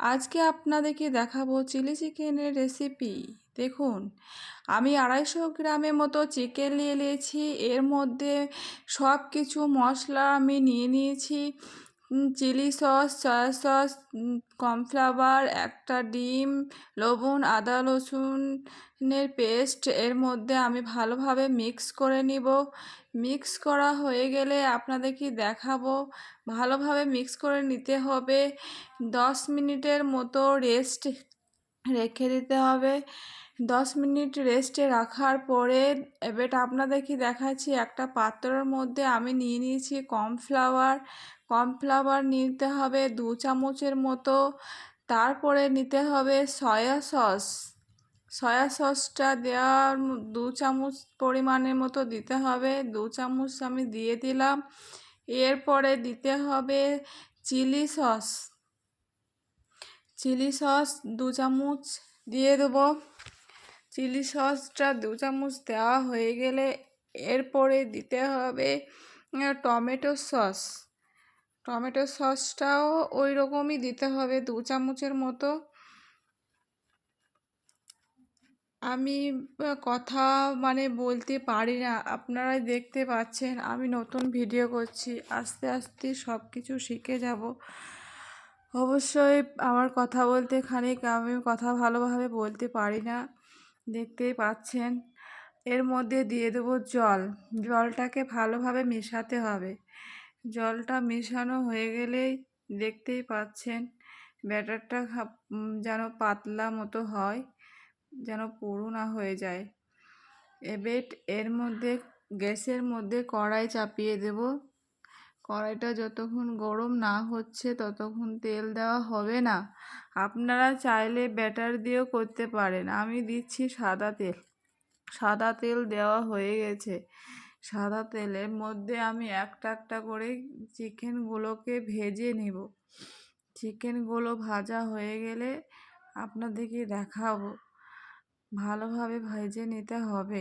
আজকে আপনাদেরকে দেখাবো চিলি চিকেনের রেসিপি দেখুন, আমি আড়াইশো গ্রামের মতো চিকেন নিয়ে নিয়েছি, এর মধ্যে সব কিছু মশলা আমি নিয়ে নিয়েছি। Chilli sauce soya sauce cornflour একটা ডিম, লবণ, আদা, রসুনের পেস্ট এর মধ্যে আমি ভালোভাবে মিক্স করে নিব। মিক্স করা হয়ে গেলে আপনাদেরকে দেখাবো। ভালোভাবে মিক্স করে নিতে হবে। দশ মিনিটের মতো রেস্ট রেখে দিতে হবে। দশ মিনিট রেস্টে রাখার পরে এবার আপনাদেরকে দেখাচ্ছি একটা পাত্রের মধ্যে আমি নিয়ে নিয়েছি কর্নফ্লাওয়ার। কর্নফ্লাওয়ার নিতে হবে দু চামচের মতো। তারপরে নিতে হবে সয়া সস। সয়া সসটা দেওয়ার দু চামচ পরিমাণের মতো দিতে হবে। দু চামচ আমি দিয়ে দিলাম। এরপরে দিতে হবে চিলি সস। চিলি সস দু চামচ দিয়ে দেবো। চিলি সসটা দু চামচ দেওয়া হয়ে গেলে এরপরে দিতে হবে টমেটো সস। টমেটো সসটাও ওই রকমই দিতে হবে দু চামচের মতো। আমি কথা মানে বলতে পারি না, আপনারাই দেখতে পাচ্ছেন। আমি নতুন ভিডিও করছি, আস্তে আস্তে সব কিছু শিখে যাব। অবশ্যই আমার কথা বলতে খানিক আমি কথা ভালোভাবে বলতে পারি না। দেখতেই পাচ্ছেন। এর মধ্যে দিয়ে দেবো জল। জলটাকে ভালোভাবে মেশাতে হবে। জলটা মেশানো হয়ে গেলেই দেখতেই পাচ্ছেন, ব্যাটারটা যেন পাতলা মতো হয়, যেন পুরু না হয়ে যায়। এবার এর মধ্যে, গ্যাসের মধ্যে কড়াই চাপিয়ে দেব। কড়াইটা যতক্ষণ গরম না হচ্ছে ততক্ষণ তেল দেওয়া হবে না। আপনারা চাইলে ব্যাটার দিয়েও করতে পারেন। আমি দিচ্ছি সাদা তেল। সাদা তেল দেওয়া হয়ে গেছে। সাদা তেলের মধ্যে আমি একটা একটা করে চিকেনগুলোকে ভেজে নেব। চিকেনগুলো ভাজা হয়ে গেলে আপনাদেরকে দেখাবো। ভালোভাবে ভেজে নিতে হবে।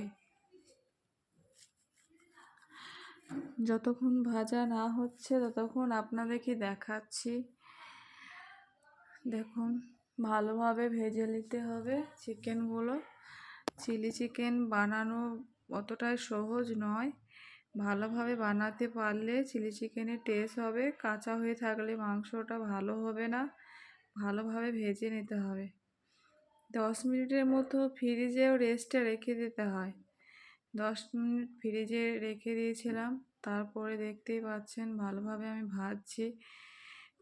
যতক্ষণ ভাজা না হচ্ছে, ততক্ষণ আপনাদেরকে দেখাচ্ছি। দেখুন, ভালোভাবে ভেজে নিতে হবে চিকেনগুলো। চিলি চিকেন বানানো অতটাই সহজ নয়। ভালোভাবে বানাতে পারলে চিলি চিকেনের টেস্ট হবে, কাঁচা হয়ে থাকলে মাংসটা ভালো হবে না। ভালোভাবে ভেজে নিতে হবে। দশ মিনিটের মতো ফ্রিজেও রেস্টে রেখে দিতে হয়। দশ মিনিট ফ্রিজে রেখে দিয়েছিলাম। তারপরে দেখতেই পাচ্ছেন, ভালোভাবে আমি ভাজছি।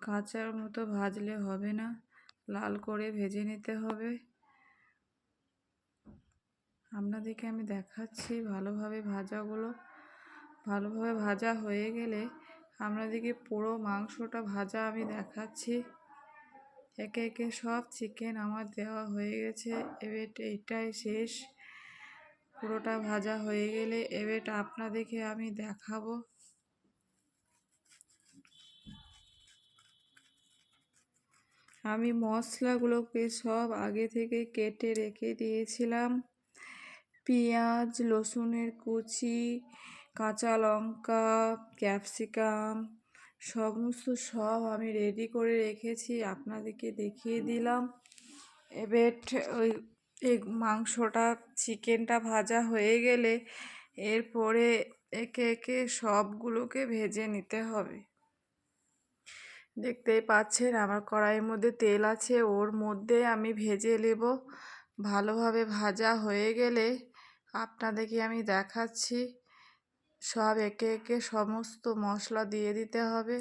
কাঁচার মতো ভাজলে হবে না। লাল করে ভেজে নিতে হবে। আপনাদেরকে আমি দেখাচ্ছি ভালোভাবে ভাজাগুলো। ভালোভাবে ভাজা হয়ে গেলে আপনাদেরকে পুরো মাংসটা ভাজা আমি দেখাচ্ছি। একে একে সব চিকেন আমার দেওয়া হয়ে গেছে। এবার এইটাই শেষ। পুরোটা ভাজা হয়ে গেলে এবার আপনাদেরকে আমি দেখাবো। আমি মশলাগুলোকে সব আগে থেকে কেটে রেখে দিয়েছিলাম। পেঁয়াজ, রসুনের কুচি, কাঁচা লঙ্কা, ক্যাপসিকাম, সমস্ত সব আমি রেডি করে রেখেছি, আপনাদেরকে দেখিয়ে দিলাম। এবার ওই এই মাংসটা, চিকেনটা ভাজা হয়ে গেলে এরপরে একে একে সবগুলোকে ভেজে নিতে হবে। দেখতেই পাচ্ছেন আমার কড়াইয়ের মধ্যে তেল আছে, ওর মধ্যে আমি ভেজে নেব। ভালোভাবে ভাজা হয়ে গেলে আপনাদেরকে আমি দেখাচ্ছি। সব একে একে সমস্ত মশলা দিয়ে দিতে হবে।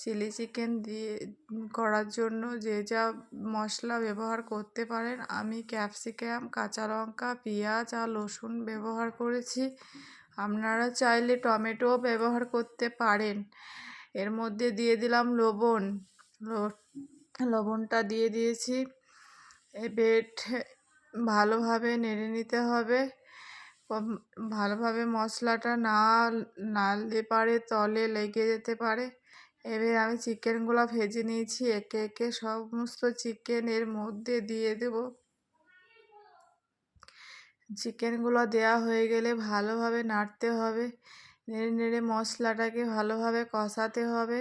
চিলি চিকেন দিয়ে করার জন্য যে যা মশলা ব্যবহার করতে পারেন, আমি ক্যাপসিকাম কাঁচা লঙ্কা, পেঁয়াজ আর রসুন ব্যবহার করেছি। আপনারা চাইলে টমেটোও ব্যবহার করতে পারেন। এর মধ্যে দিয়ে দিলাম লবণ। লবণটা দিয়ে দিয়েছি। এবার ভালোভাবে নেড়ে নিতে হবে। ভালোভাবে মশলাটা না নাড়লে পারে তলে লেগে যেতে পারে। এবার আমি চিকেনগুলো ভেজে নিয়েছি, একে একে সমস্ত চিকেন এর মধ্যে দিয়ে দেব। চিকেনগুলো দেওয়া হয়ে গেলে ভালোভাবে নাড়তে হবে, নেড়ে নেড়ে মশলাটাকে ভালোভাবে কষাতে হবে।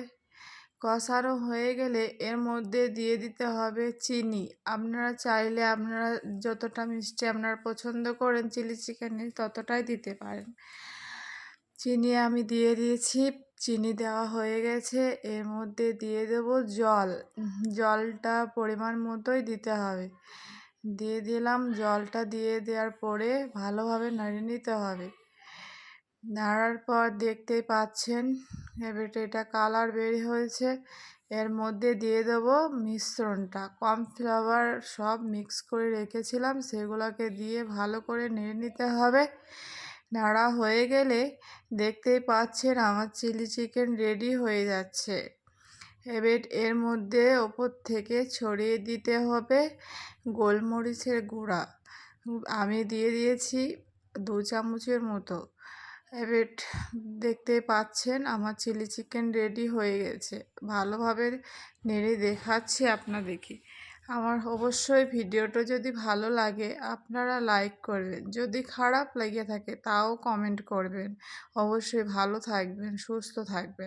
কষানো হয়ে গেলে এর মধ্যে দিয়ে দিতে হবে চিনি। আপনারা চাইলে আপনারা যতটা মিষ্টি আপনারা পছন্দ করেন, চিলি চিকেনে ততটাই দিতে পারেন। চিনি আমি দিয়ে দিয়েছি। চিনি দেওয়া হয়ে গেছে। এর মধ্যে দিয়ে দেব জল। জলটা পরিমাণ মতোই দিতে হবে। দিয়ে দিলাম। জলটা দিয়ে দেওয়ার পরে ভালোভাবে নাড়িয়ে নিতে হবে। নাড়ার পর দেখতেই পাচ্ছেন, এবার এটা কালার বের হয়েছে। এর মধ্যে দিয়ে দেবো মিশ্রণটা। কর্নফ্লাওয়ার সব মিক্স করে রেখেছিলাম। সেগুলোকে দিয়ে ভালো করে নেড়ে নিতে হবে। নাড়া হয়ে গেলে দেখতেই পাচ্ছেন আমার চিলি চিকেন রেডি হয়ে যাচ্ছে। এবার এর মধ্যে ওপর থেকে ছড়িয়ে দিতে হবে গোলমরিচের গুঁড়া। আমি দিয়ে দিয়েছি দু চামচের মতো। এবার দেখতে পাচ্ছেন আমার চিলি চিকেন রেডি হয়ে গেছে। ভালোভাবে নেড়ে দেখাচ্ছি আপনাদেরকে। আমার অবশ্যই ভিডিওটা যদি ভালো লাগে, আপনারা লাইক করবেন। যদি খারাপ লেগে থাকে, তাও কমেন্ট করবেন। অবশ্যই ভালো থাকবেন, সুস্থ থাকবেন।